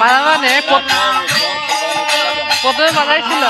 বাধা মানে প্রথমে বাধাই ছিল